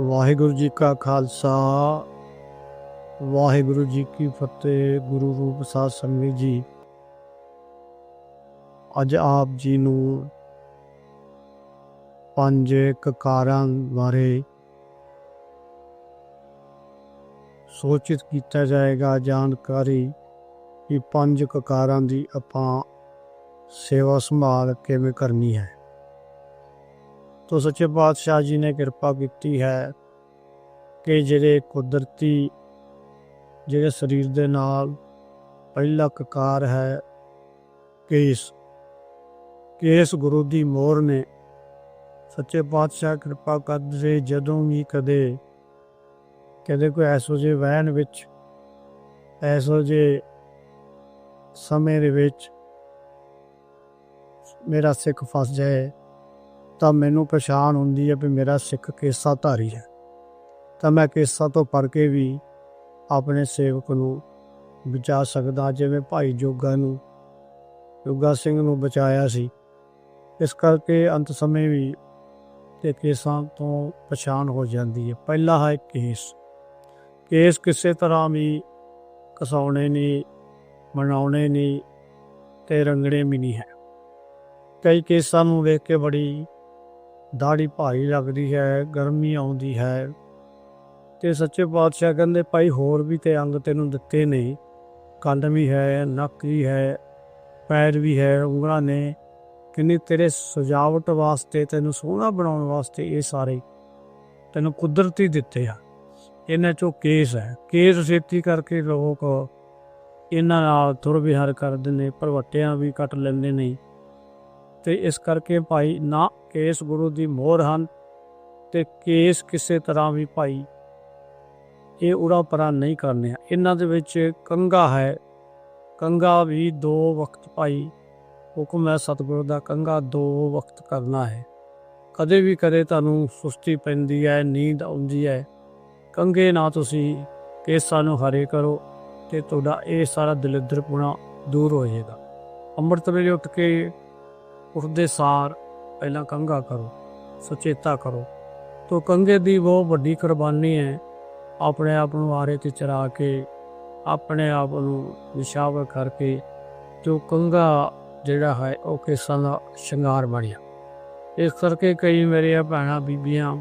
ਵਾਹਿਗੁਰੂ ਜੀ ਕਾ ਖਾਲਸਾ, ਵਾਹਿਗੁਰੂ ਜੀ ਕੀ ਫਤਿਹ, ਗੁਰੂ ਰੂਪ ਸਾਧ ਸੰਗਤ ਜੀ। ਅੱਜ ਆਪ ਜੀ ਨੂੰ ਪੰਜ ਕਕਾਰਾਂ ਬਾਰੇ ਸੋਚਿਤ ਕੀਤਾ ਜਾਏਗਾ, ਜਾਣਕਾਰੀ ਕਿ ਪੰਜ ਕਕਾਰਾਂ ਦੀ ਆਪਾਂ ਸੇਵਾ ਸੰਭਾਲ ਕਿਵੇਂ ਕਰਨੀ ਹੈ। ਤੋਂ ਸੱਚੇ ਪਾਤਸ਼ਾਹ ਜੀ ਨੇ ਕਿਰਪਾ ਕੀਤੀ ਹੈ ਕਿ ਜਿਹੜੇ ਕੁਦਰਤੀ ਜਿਹੜੇ ਸਰੀਰ ਦੇ ਨਾਲ ਪਹਿਲਾ ਕਕਾਰ ਹੈ ਕੇਸ ਕੇਸ ਗੁਰੂ ਦੀ ਮੋਹਰ ਨੇ ਸੱਚੇ ਪਾਤਸ਼ਾਹ ਕਿਰਪਾ ਕਰਦੇ ਜਦੋਂ ਵੀ ਕਦੇ ਕਦੇ ਕੋਈ ਐਸੋ ਜੇ ਵਹਿਣ ਵਿੱਚ, ਐਸੋ ਜੇ ਸਮੇਂ ਦੇ ਵਿੱਚ ਮੇਰਾ ਸਿੱਖ ਫਸ ਜਾਏ। ਤਾਂ ਮੈਨੂੰ ਪਛਾਣ ਹੁੰਦੀ ਹੈ ਵੀ ਮੇਰਾ ਸਿੱਖ ਕੇਸਾ ਧਾਰੀ ਹੈ। ਤਾਂ ਮੈਂ ਕੇਸਾ ਤੋਂ ਪੜ ਕੇ ਵੀ ਆਪਣੇ ਸੇਵਕ ਨੂੰ ਬਚਾ ਸਕਦਾ, ਜਿਵੇਂ ਭਾਈ ਜੋਗਾ ਨੂੰ, ਜੋਗਾ ਸਿੰਘ ਨੂੰ ਬਚਾਇਆ ਸੀ। ਇਸ ਕਰਕੇ ਅੰਤ ਸਮੇਂ ਵੀ ਤੇ ਕੇਸਾਂ ਤੋਂ ਪਛਾਣ ਹੋ ਜਾਂਦੀ ਹੈ। ਪਹਿਲਾ ਹੈ ਕੇਸ। ਕੇਸ ਕਿਸੇ ਤਰ੍ਹਾਂ ਵੀ ਕਸਾਉਣੇ ਨਹੀਂ, ਮਨਾਉਣੇ ਨਹੀਂ ਤੇ ਰੰਗਣੇ ਵੀ ਨਹੀਂ ਹੈ। ਕਈ ਕੇਸਾਂ ਨੂੰ ਵੇਖ ਕੇ ਬੜੀ ਦਾੜੀ ਭਾਰੀ ਲੱਗਦੀ ਹੈ, ਗਰਮੀ ਆਉਂਦੀ ਹੈ। ਤੇ ਸੱਚੇ ਪਾਤਸ਼ਾਹ ਕਹਿੰਦੇ, ਭਾਈ ਹੋਰ ਵੀ ਤੇ ਅੰਗ ਤੈਨੂੰ ਦਿੱਤੇ ਨੇ। ਕੰਨ ਵੀ ਹੈ, ਨੱਕ ਵੀ ਹੈ, ਪੈਰ ਵੀ ਹੈ, ਉਂਗਲਾਂ ਨੇ। ਕਿੰਨੀ ਤੇਰੇ ਸਜਾਵਟ ਵਾਸਤੇ, ਤੈਨੂੰ ਸੋਹਣਾ ਬਣਾਉਣ ਵਾਸਤੇ ਇਹ ਸਾਰੇ ਤੈਨੂੰ ਕੁਦਰਤੀ ਦਿੱਤੇ ਆ। ਇਹਨਾਂ ਚੋਂ ਕੇਸ ਹੈ। ਕੇਸ ਛੇਤੀ ਕਰਕੇ ਲੋਕ ਇਹਨਾਂ ਨਾਲ ਤੁਰ ਵਿਹਾਰ ਕਰਦੇ ਨੇ, ਭਰਵੱਟਿਆਂ ਵੀ ਕੱਟ ਲੈਂਦੇ ਨੇ। ਤੇ ਇਸ ਕਰਕੇ ਭਾਈ ਨਾ ਕੇਸ ਗੁਰੂ ਦੀ ਮੋਹਰ ਹਨ ਤੇ ਕੇਸ ਕਿਸੇ ਤਰ੍ਹਾਂ ਵੀ ਭਾਈ ਇਹ ਉੜਾ ਪਰਾ ਨਹੀਂ ਕਰਨੇ। ਇਹਨਾਂ ਦੇ ਵਿੱਚ ਕੰਗਾ ਹੈ। ਕੰਗਾ ਵੀ ਦੋ ਵਕਤ ਭਾਈ ਹੁਕਮ ਹੈ ਸਤਿਗੁਰੂ ਦਾ ਕੰਗਾ ਦੋ ਵਕਤ ਕਰਨਾ ਹੈ। ਕਦੇ ਵੀ ਕਦੇ ਤੁਹਾਨੂੰ ਸੁਸਤੀ ਪੈਂਦੀ ਹੈ, ਨੀਂਦ ਆਉਂਦੀ ਹੈ। ਕੰਗੇ ਨਾ ਤੁਸੀਂ ਕੇਸਾਂ ਨੂੰ ਹਰੇ ਕਰੋ ਤੇ ਤੁਹਾਡਾ ਇਹ ਸਾਰਾ ਦਲਿੱਦਰਪੁਣਾ ਦੂਰ ਹੋ ਜਾਏਗਾ। ਅੰਮ੍ਰਿਤ ਵੇਲੇ ਉੱਠ ਕੇ ਉੱਠਦੇ ਸਾਰ ਪਹਿਲਾਂ ਕੰਗਾ ਕਰੋ, ਸੁਚੇਤਾ ਕਰੋ। ਤੋ ਕੰਗੇ ਦੀ ਬਹੁਤ ਵੱਡੀ ਕੁਰਬਾਨੀ ਹੈ ਆਪਣੇ ਆਪ ਨੂੰ ਆਰੇ ਤੇ ਚਰਾ ਕੇ, ਆਪਣੇ ਆਪ ਨੂੰ ਵਿਸ਼ਾਵਰ ਕਰਕੇ ਜੋ ਕੰਗਾ ਜਿਹੜਾ ਹੈ ਉਹ ਕੇਸਾਂ ਦਾ ਸ਼ਿੰਗਾਰ ਬਣਿਆ। ਇਸ ਕਰਕੇ ਕਈ ਮੇਰੀਆਂ ਭੈਣਾਂ, ਬੀਬੀਆਂ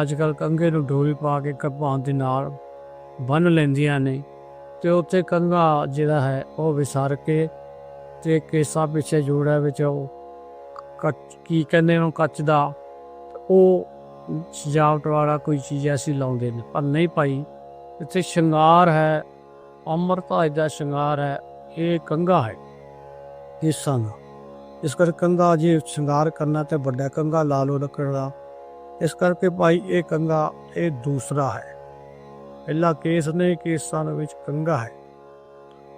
ਅੱਜ ਕੱਲ ਕੰਗੇ ਨੂੰ ਡੋਰੀ ਪਾ ਕੇ ਕਰਪਾਨ ਦੇ ਨਾਲ ਬੰਨ ਲੈਂਦੀਆਂ ਨੇ ਤੇ ਉੱਥੇ ਕੰਗਾ ਜਿਹੜਾ ਹੈ ਉਹ ਵਿਸਾਰ ਕੇ ਤੇ ਕੇਸਾਂ ਪਿੱਛੇ ਜੋੜਾ ਵਿੱਚ ਉਹ ਕੱਚ, ਕੀ ਕਹਿੰਦੇ ਨੇ ਕੱਚ ਦਾ। ਉਹ ਸਜਾਵਟ ਵਾਲਾ ਕੋਈ ਚੀਜ਼ ਐਸੀ ਲਾਉਂਦੇ ਨੇ, ਪਰ ਨਹੀਂ ਭਾਈ, ਇੱਥੇ ਸ਼ਿੰਗਾਰ ਹੈ, ਅਮਰਤਾ ਦਾ ਸ਼ਿੰਗਾਰ ਹੈ, ਇਹ ਕੰਗਾ ਹੈ। ਕੇਸਾਂ ਦਾ। ਇਸ ਕਰਕੇ ਕੰਗਾ ਜੇ ਸ਼ਿੰਗਾਰ ਕਰਨਾ ਤੇ ਵੱਡਾ ਕੰਗਾ ਲਾ ਲੋ ਲੱਕੜ ਦਾ। ਇਸ ਕਰਕੇ ਭਾਈ ਇਹ ਕੰਗਾ ਇਹ ਦੂਸਰਾ ਹੈ। ਪਹਿਲਾ ਕੇਸ ਨੇ, ਕੇਸਾਂ ਵਿੱਚ ਕੰਗਾ ਹੈ।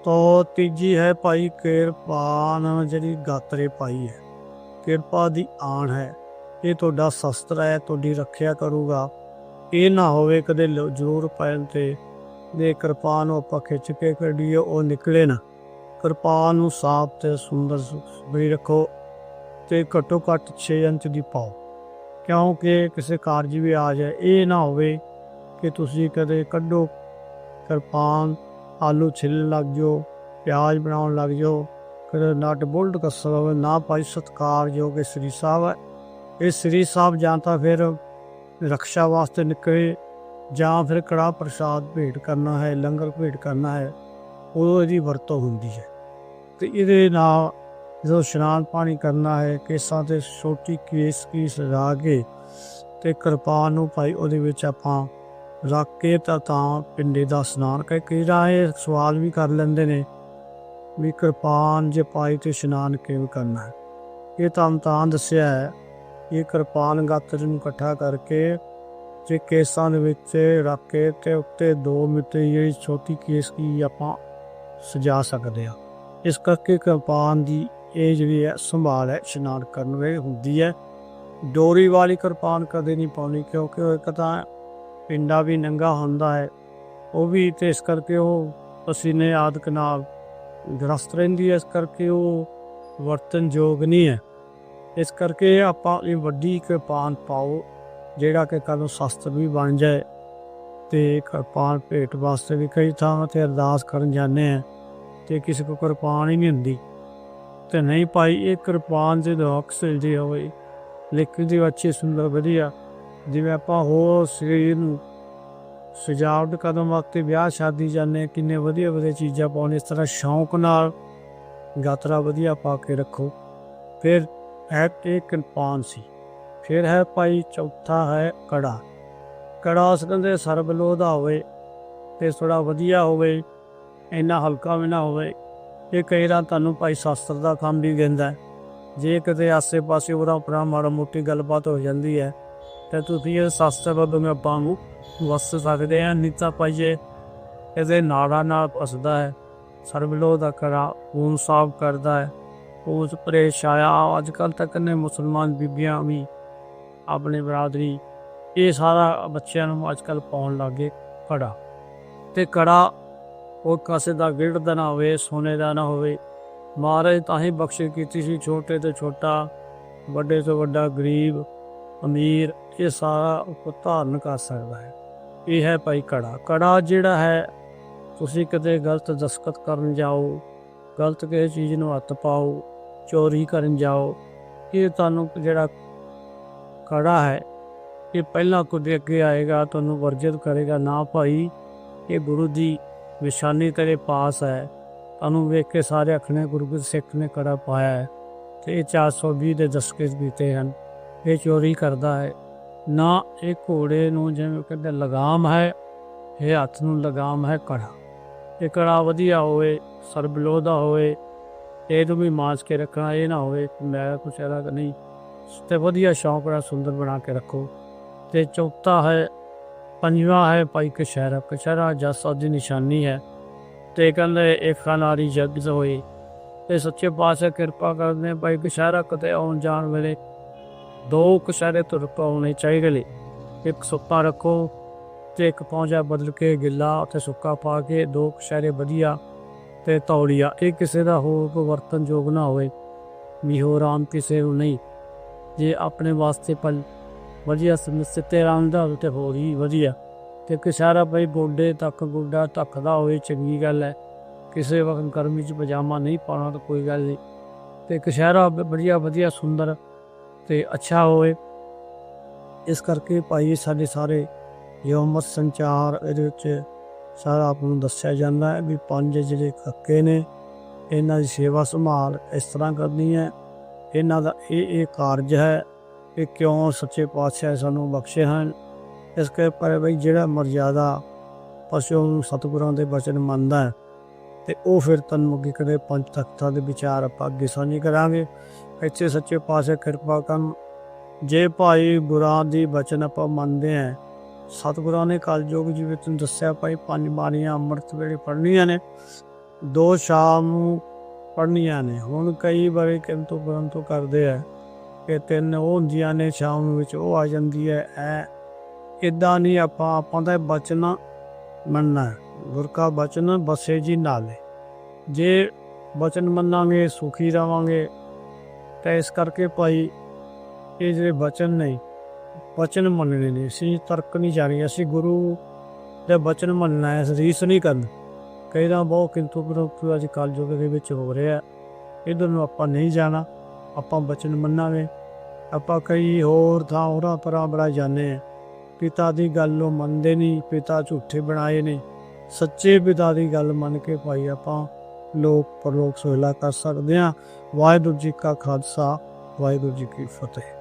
ਤੋ ਤੀਜੀ ਹੈ ਭਾਈ ਕਿਰਪਾਨ, ਜਿਹੜੀ ਗਾਤਰੇ ਪਾਈ ਹੈ। ਕਿਰਪਾ ਦੀ ਆਣ ਹੈ। ਇਹ ਤੁਹਾਡਾ ਸ਼ਸਤਰ ਹੈ, ਤੁਹਾਡੀ ਰੱਖਿਆ ਕਰੂਗਾ। ਇਹ ਨਾ ਹੋਵੇ ਕਦੇ ਲ- ਜ਼ਰੂਰ ਪੈਣ ਤੇ। ਦੇ ਕਿਰਪਾਨ ਨੂੰ ਆਪਾਂ ਖਿੱਚ ਕੇ ਕੱਢੀਏ, ਉਹ ਨਿਕਲੇ ਨਾ। ਕਿਰਪਾਨ ਨੂੰ ਸਾਫ਼ ਤੇ ਸੁੰਦਰ ਵੀ ਰੱਖੋ ਤੇ ਘੱਟੋ ਘੱਟ 6 ਇੰਚ ਦੀ ਪਾਓ। ਕਿਉਂਕਿ ਕਿਸੇ ਕਾਰਜ ਵੀ ਆ ਜਾਏ, ਇਹ ਨਾ ਹੋਵੇ ਕਿ ਤੁਸੀਂ ਕਦੇ ਕੱਢੋ। ਕਿਰਪਾਨ, ਆਲੂ ਛਿੱਲਣ ਲੱਗ ਜਾਓ, ਪਿਆਜ਼ ਬਣਾਉਣ ਲੱਗ ਜਾਓ ਕਦੇ ਨਟ ਬੋਲਟ ਕੱਸਣ ਹੋਵੇ, ਨਾ ਭਾਈ ਸਤਕਾਰ ਜੋ ਕਿ ਸ੍ਰੀ ਸਾਹਿਬ ਹੈ। ਇਹ ਸ੍ਰੀ ਸਾਹਿਬ ਜਾਂ ਤਾਂ ਫਿਰ ਰਕਸ਼ਾ ਵਾਸਤੇ ਨਿਕਲੇ, ਜਾਂ ਫਿਰ ਕੜਾ ਪ੍ਰਸ਼ਾਦ ਭੇਟ ਕਰਨਾ ਹੈ, ਲੰਗਰ ਭੇਟ ਕਰਨਾ ਹੈ, ਉਦੋਂ ਇਹਦੀ ਵਰਤੋਂ ਹੁੰਦੀ ਹੈ। ਤੇ ਇਹਦੇ ਨਾਲ ਜਦੋਂ ਇਸ਼ਨਾਨ ਪਾਣੀ ਕਰਨਾ ਹੈ, ਕੇਸਾਂ ਤੇ ਛੋਟੀ ਕੇਸ ਕੀ ਸਜਾ ਕੇ ਤੇ ਕਿਰਪਾਨ ਨੂੰ ਭਾਈ ਉਹਦੇ ਵਿੱਚ ਆਪਾਂ ਰੱਖ ਕੇ ਤਾਂ ਪਿੰਡੇ ਦਾ ਇਸ਼ਨਾਨ ਕਰਕੇ ਕਈ ਰਾਏ ਸਵਾਲ ਵੀ ਕਰ ਲੈਂਦੇ ਨੇ। ਵੀ ਕਿਰਪਾਨ ਜੇ ਪਾਈ ਤੇ ਇਸ਼ਨਾਨ ਕਿਵੇਂ ਕਰਨਾ ਹੈ? ਇਹ ਤਾਂ ਤਾਂ ਦੱਸਿਆ ਹੈ, ਇਹ ਕਿਰਪਾਨ ਗਾਤਰ ਨੂੰ ਇਕੱਠਾ ਕਰਕੇ ਤੇ ਕੇਸਾਂ ਦੇ ਵਿੱਚ ਰੱਖ ਕੇ ਤੇ ਉੱਤੇ ਦੋ ਮਿੱਟੀ ਜਿਹੜੀ ਛੋਟੀ ਕੇਸ ਕੀ ਆਪਾਂ ਸਜਾ ਸਕਦੇ ਆ ਇਸ ਕਰਕੇ ਕਿਰਪਾਨ ਦੀ ਇਹ ਜਿਹੜੀ ਹੈ, ਸੰਭਾਲ ਹੈ, ਇਸ਼ਨਾਨ ਕਰਨ ਵੇਲੇ ਹੁੰਦੀ ਹੈ। ਡੋਰੀ ਵਾਲੀ ਕਿਰਪਾਨ ਕਦੇ ਨਹੀਂ ਪਾਉਣੀ ਕਿਉਂਕਿ ਉਹ ਇੱਕ ਤਾਂ ਪਿੰਡਾ ਵੀ ਨੰਗਾ ਹੁੰਦਾ ਹੈ, ਉਹ ਵੀ ਤੇ ਇਸ ਕਰਕੇ ਉਹ ਪਸੀਨੇ ਆਦਿਕ ਨਾਲ ਗ੍ਰਸਤ ਰਹਿੰਦੀ ਹੈ, ਇਸ ਕਰਕੇ ਉਹ ਵਰਤਨਯੋਗ ਨਹੀਂ ਹੈ। ਇਸ ਕਰਕੇ ਆਪਾਂ ਇਹ ਵੱਡੀ ਕਿਰਪਾਨ ਪਾਓ, ਜਿਹੜਾ ਕਿ ਕੱਲ੍ਹ ਨੂੰ ਸ਼ਸਤਰ ਵੀ ਬਣ ਜਾਏ ਤੇ ਕਿਰਪਾਨ ਭੇਟ ਵਾਸਤੇ ਵੀ ਕਈ ਥਾਵਾਂ ਤੇ ਅਰਦਾਸ ਕਰਨ ਜਾਂਦੇ ਆ ਤੇ ਕਿਸੇ ਕੋਲ ਕਿਰਪਾਨ ਹੀ ਨਹੀਂ ਹੁੰਦੀ। ਤੇ ਨਹੀਂ ਭਾਈ, ਇਹ ਕਿਰਪਾਨ ਦੇ ਦੋਖ ਸਿਲਦੀ ਹੋਵੇ ਲੇਕਿਨ ਦੀ ਅੱਛੀ, ਸੁੰਦਰ, ਵਧੀਆ, ਜਿਵੇਂ ਆਪਾਂ ਹੋਰ ਸਰੀਰ ਨੂੰ ਸਜਾਵਟ ਕਦਮ ਵਕਤ ਵਿਆਹ, ਸ਼ਾਦੀ ਜਾਂਦੇ ਕਿੰਨੇ ਵਧੀਆ ਵਧੀਆ ਚੀਜ਼ਾਂ ਪਾਉਣ, ਇਸ ਤਰ੍ਹਾਂ ਸ਼ੌਂਕ ਨਾਲ ਗਾਤਰਾ ਵਧੀਆ ਪਾ ਕੇ ਰੱਖੋ। ਫਿਰ ਹੈ ਇਹ ਕਿਰਪਾਨ ਸੀ। ਫਿਰ ਹੈ ਭਾਈ ਚੌਥਾ ਹੈ ਕੜਾ। ਕੜਾ ਉਸ ਕਹਿੰਦੇ ਸਰਬਲੋਹ ਦਾ ਹੋਵੇ ਤੇ ਥੋੜਾ ਵਧੀਆ ਹੋਵੇ, ਇੰਨਾ ਹਲਕਾ ਵੀ ਨਾ ਹੋਵੇ, ਇਹ ਕਈ ਵਾਰ ਤੁਹਾਨੂੰ ਭਾਈ ਸ਼ਾਸਤਰ ਦਾ ਕੰਮ ਵੀ ਦਿੰਦਾ ਜੇ ਕਿਤੇ ਆਸੇ-ਪਾਸੇ ਉਹਦਾ ਆਪਣਾ ਮਾੜਾ ਮੋਟੀ ਗੱਲਬਾਤ ਹੋ ਜਾਂਦੀ ਹੈ, ਤਾਂ ਤੁਸੀਂ ਇਹ ਸ਼ਾਸਤਰ ਵੱਲੋਂ ਆਪਾਂ ਨੂੰ ਵਸ ਸਕਦੇ ਆ ਨੀਤਾ ਪਾਈਏ ਇਹਦੇ ਨਾੜਾ ਨਾਲ ਫਸਦਾ ਹੈ ਸਰਬਲੋਹ ਦਾ ਕੜਾ ਖੂਨ ਸਾਫ਼ ਕਰਦਾ ਹੈ। ਉਸ ਪ੍ਰੇਸ਼ ਆਇਆ ਅੱਜ ਕੱਲ ਤੱਕ ਨੇ ਮੁਸਲਮਾਨ ਬੀਬੀਆਂ ਵੀ ਆਪਣੀ ਬਰਾਦਰੀ, ਇਹ ਸਾਰਾ ਬੱਚਿਆਂ ਨੂੰ ਅੱਜ ਕੱਲ ਪਾਉਣ ਲੱਗੇ ਕੜਾ ਤੇ ਕੜਾ ਉਹ ਕਾਸੇ ਦਾ ਗਿਰਦ ਦਾ ਨਾ ਹੋਵੇ, ਸੋਨੇ ਦਾ ਨਾ ਹੋਵੇ, ਮਹਾਰਾਜ ਤਾਂ ਹੀ ਬਖਸ਼ਿਸ਼ ਕੀਤੀ ਸੀ, ਛੋਟੇ ਤੋਂ ਛੋਟਾ, ਵੱਡੇ ਤੋਂ ਵੱਡਾ, ਗਰੀਬ, ਅਮੀਰ, ਇਹ ਸਾਰਾ ਉਹ ਧਾਰਨ ਕਰ ਸਕਦਾ ਹੈ। ਇਹ ਹੈ ਭਾਈ ਕੜਾ। ਕੜਾ ਜਿਹੜਾ ਹੈ, ਤੁਸੀਂ ਕਦੇ ਗਲਤ ਦਸਖਤ ਕਰਨ ਜਾਓ, ਗਲਤ ਕਿਸੇ ਚੀਜ਼ ਨੂੰ ਹੱਥ ਪਾਓ, ਚੋਰੀ ਕਰਨ ਜਾਓ, ਇਹ ਤੁਹਾਨੂੰ ਜਿਹੜਾ ਕੜਾ ਹੈ, ਇਹ ਪਹਿਲਾਂ ਕੁਝ ਅੱਗੇ ਆਏਗਾ, ਤੁਹਾਨੂੰ ਵਰਜਿਤ ਕਰੇਗਾ। ਨਾ ਭਾਈ, ਇਹ ਗੁਰੂ ਦੀ ਨਿਸ਼ਾਨੀ ਤੇਰੇ ਪਾਸ ਹੈ। ਤੁਹਾਨੂੰ ਵੇਖ ਕੇ ਸਾਰੇ ਆਖਣੇ ਗੁਰੂ ਗ੍ਰੰਥ ਸਿੱਖ ਨੇ ਕੜਾ ਪਾਇਆ ਹੈ। ਤੇ ਇਹ 420 ਦੇ ਦਸਕੇ ਬੀਤੇ ਹਨ। ਇਹ ਚੋਰੀ ਕਰਦਾ ਹੈ। ਨਾ ਇਹ ਘੋੜੇ ਨੂੰ ਜਿਵੇਂ ਕਹਿੰਦੇ ਲਗਾਮ ਹੈ, ਇਹ ਹੱਥ ਨੂੰ ਲਗਾਮ ਹੈ ਕੜਾ ਇਹ ਕੜਾ ਵਧੀਆ ਹੋਵੇ ਸਰਬਲੋਹ ਦਾ ਹੋਵੇ, ਇਹ ਤੋਂ ਵੀ ਮਾਸ ਕੇ ਰੱਖਣਾ, ਇਹ ਨਾ ਹੋਵੇ ਕਿ ਮੈਂ ਕੁਛ ਇਹਦਾ ਨਹੀਂ। ਤੇ ਵਧੀਆ ਸ਼ੌਂਕ ਨਾਲ ਸੁੰਦਰ ਬਣਾ ਕੇ ਰੱਖੋ। ਤੇ ਚੌਥਾ ਹੈ, ਪੰਜਵਾਂ ਹੈ ਭਾਈ ਕਸ਼ਹਿਰਾ ਕਸ਼ਹਿਰਾ ਜਸਾ ਦੀ ਨਿਸ਼ਾਨੀ ਹੈ। ਤੇ ਕਹਿੰਦੇ ਇੱਕ ਖਾਨਾਰੀ ਜਗ ਹੋਏ ਤੇ ਸੱਚੇ ਪਾਤਸ਼ਾਹ ਕਿਰਪਾ ਕਰਦੇ ਭਾਈ ਕਸ਼ਹਿਰਾ ਕਦੇ ਆਉਣ ਜਾਣ ਵੇਲੇ ਦੋ ਕਸ਼ਹਿਰੇ ਤੁਰ ਪਾਉਣੇ ਚਾਹੀਦੇ ਨੇ। ਇੱਕ ਸੁੱਕਾ ਰੱਖੋ ਤੇ ਇੱਕ ਪੌਂਜਾ ਬਦਲ ਕੇ ਗਿੱਲਾ ਤੇ ਸੁੱਕਾ ਪਾ ਕੇ ਦੋ ਕਸ਼ਹਿਰੇ ਵਧੀਆ ਤੇ ਤੌਲੀਆ ਇਹ ਕਿਸੇ ਦਾ ਹੋਰ ਕੋਈ ਵਰਤਨਯੋਗ ਨਾ ਹੋਵੇ। ਵੀ ਹੋਰ ਆਮ ਕਿਸੇ ਨੂੰ ਨਹੀਂ। ਜੇ ਆਪਣੇ ਵਾਸਤੇ ਪਲ ਵਧੀਆ ਸਮਸਿੱਤੇ ਰਾਮ ਦਾ ਹੋਵੇ ਤੇ ਹੋਰ ਹੀ ਵਧੀਆ। ਤੇ ਕਿਸਾਰਾ ਬਈ ਗੋਡੇ ਤੱਕ ਗੋਡਾ ਧੱਕਦਾ ਹੋਵੇ, ਚੰਗੀ ਗੱਲ ਹੈ। ਕਿਸੇ ਵਕਤ ਗਰਮੀ 'ਚ ਪਜਾਮਾ ਨਹੀਂ ਪਾਉਣਾ ਤਾਂ ਕੋਈ ਗੱਲ ਨਹੀਂ। ਤੇ ਕਿਸਾਰਾ ਵਧੀਆ ਵਧੀਆ ਸੁੰਦਰ ਤੇ ਅੱਛਾ ਹੋਵੇ। ਇਸ ਕਰਕੇ ਭਾਈ ਸਾਡੇ ਸਾਰੇ ਯੋਮਤ ਸੰਚਾਰ ਇਹਦੇ ਵਿੱਚ ਸਾਰਾ ਆਪ ਨੂੰ ਦੱਸਿਆ ਜਾਂਦਾ ਹੈ ਵੀ ਪੰਜ ਜਿਹੜੇ ਕੱਕੇ ਨੇ, ਇਹਨਾਂ ਦੀ ਸੇਵਾ ਸੰਭਾਲ ਇਸ ਤਰ੍ਹਾਂ ਕਰਨੀ ਹੈ। ਇਹਨਾਂ ਦਾ ਇਹ ਇਹ ਕਾਰਜ ਹੈ ਕਿ ਕਿਉਂ ਸੱਚੇ ਪਾਤਸ਼ਾਹ ਸਾਨੂੰ ਬਖਸ਼ੇ ਹਨ। ਇਸ ਕਰਕੇ ਪਰ ਬਈ ਜਿਹੜਾ ਮਰਜ਼ਾਦਾ ਪਸ਼ੂ ਨੂੰ ਸਤਿਗੁਰਾਂ ਦੇ ਬਚਨ ਮੰਨਦਾ ਹੈ ਤੇ ਉਹ ਫਿਰ ਤਨਮੁਖੀ ਕਰੇ ਪੰਜ ਤਖਤਾਂ ਦੇ ਵਿਚਾਰ ਆਪਾਂ ਅੱਗੇ ਸਾਂਝੇ ਕਰਾਂਗੇ। ਇੱਥੇ ਸੱਚੇ ਪਾਸੇ ਕਿਰਪਾ ਕਰਨ। ਜੇ ਭਾਈ ਗੁਰਾਂ ਦੀ ਬਚਨ ਆਪਾਂ ਮੰਨਦੇ ਹਾਂ, ਸਤਿਗੁਰਾਂ ਨੇ ਕਲਯੁਗ ਜੀ ਵਿੱਚ ਤੁਹਾਨੂੰ ਦੱਸਿਆ ਭਾਈ ਪੰਜ ਬਾਣੀਆਂ ਅੰਮ੍ਰਿਤ ਵੇਲੇ ਪੜ੍ਹਨੀਆਂ ਨੇ, ਦੋ ਸ਼ਾਮ ਨੂੰ ਪੜ੍ਹਨੀਆਂ ਨੇ। ਹੁਣ ਕਈ ਵਾਰੀ ਕਿੰਤੂ ਪਰੰਤੂ ਕਰਦੇ ਆ ਕਿ ਤਿੰਨ ਉਹ ਹੁੰਦੀਆਂ ਨੇ, ਸ਼ਾਮ ਵਿੱਚ ਉਹ ਆ ਜਾਂਦੀ ਹੈ, ਐ। ਇਦਾਂ ਨਹੀਂ ਆਪਾਂ ਆਪਾਂ ਦਾ ਬਚਨ ਮੰਨਣਾ। ਗੁਰ ਕਾ ਬਚਨ ਬਸੇ ਜੀ ਨਾਲੇ। ਜੇ ਬਚਨ ਮੰਨਾਂਗੇ, ਸੁਖੀ ਰਵਾਂਗੇ, ਤਾਂ ਇਸ ਕਰਕੇ ਭਾਈ ਇਹ ਜਿਹੜੇ ਬਚਨ ਨਹੀਂ ਬਚਨ ਮੰਨਣੇ ਨੇ। ਅਸੀਂ ਤਰਕ ਨਹੀਂ ਜਾਣੀ ਅਸੀਂ ਗੁਰੂ ਦੇ ਬਚਨ ਮੰਨਣਾ ਹੈ ਰੀਸ ਨਹੀਂ ਕਰਨਾ। ਕਈ ਤਾਂ ਬਹੁਤ ਕਿੰਤੂ ਪਰੰਤੂ ਅੱਜ ਕੱਲ੍ਹ ਯੁੱਗ ਦੇ ਵਿੱਚ ਹੋ ਰਿਹਾ ਇਧਰ ਨੂੰ ਆਪਾਂ ਨਹੀਂ ਜਾਣਾ। ਆਪਾਂ ਬਚਨ ਮੰਨਾਂਗੇ। ਆਪਾਂ ਕਈ ਹੋਰ ਥਾਂ, ਹੋਰਾਂ ਪਰਾਂ ਬੜਾ ਜਾਂਦੇ ਆ ਪਿਤਾ ਦੀ ਗੱਲ ਨੂੰ ਮੰਨਦੇ ਨਹੀਂ। ਪਿਤਾ ਝੂਠੇ ਬਣਾਏ ਨੇ। ਸੱਚੇ ਪਿਤਾ ਦੀ ਗੱਲ ਮੰਨ ਕੇ ਭਾਈ ਆਪਾਂ ਲੋਕ ਪਰਲੋਕ ਸੋਹਿਲਾ ਕਰ ਸਕਦੇ ਆ ਵਾਹਿਗੁਰੂ ਜੀ ਕਾ ਖਾਲਸਾ, ਵਾਹਿਗੁਰੂ ਜੀ ਕੀ ਫਤਿਹ।